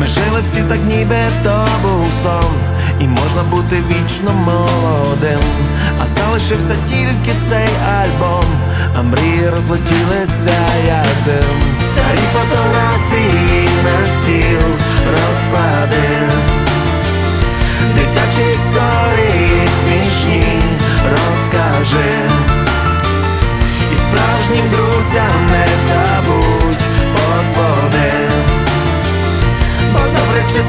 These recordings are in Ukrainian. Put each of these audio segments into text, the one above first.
Ми жили всі так, ніби то був сон, і можна бути вічно молодим. А залишився тільки цей альбом, а мрії розлетілися як дим. Старі фотографії на стіл розклади. Дитячі історії смішні розкажи І справжнім друзям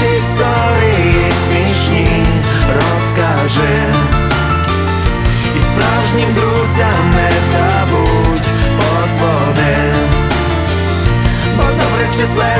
Дитячі історії смішні розкажи. І справжнім друзям не забудь позвони Бо добре числе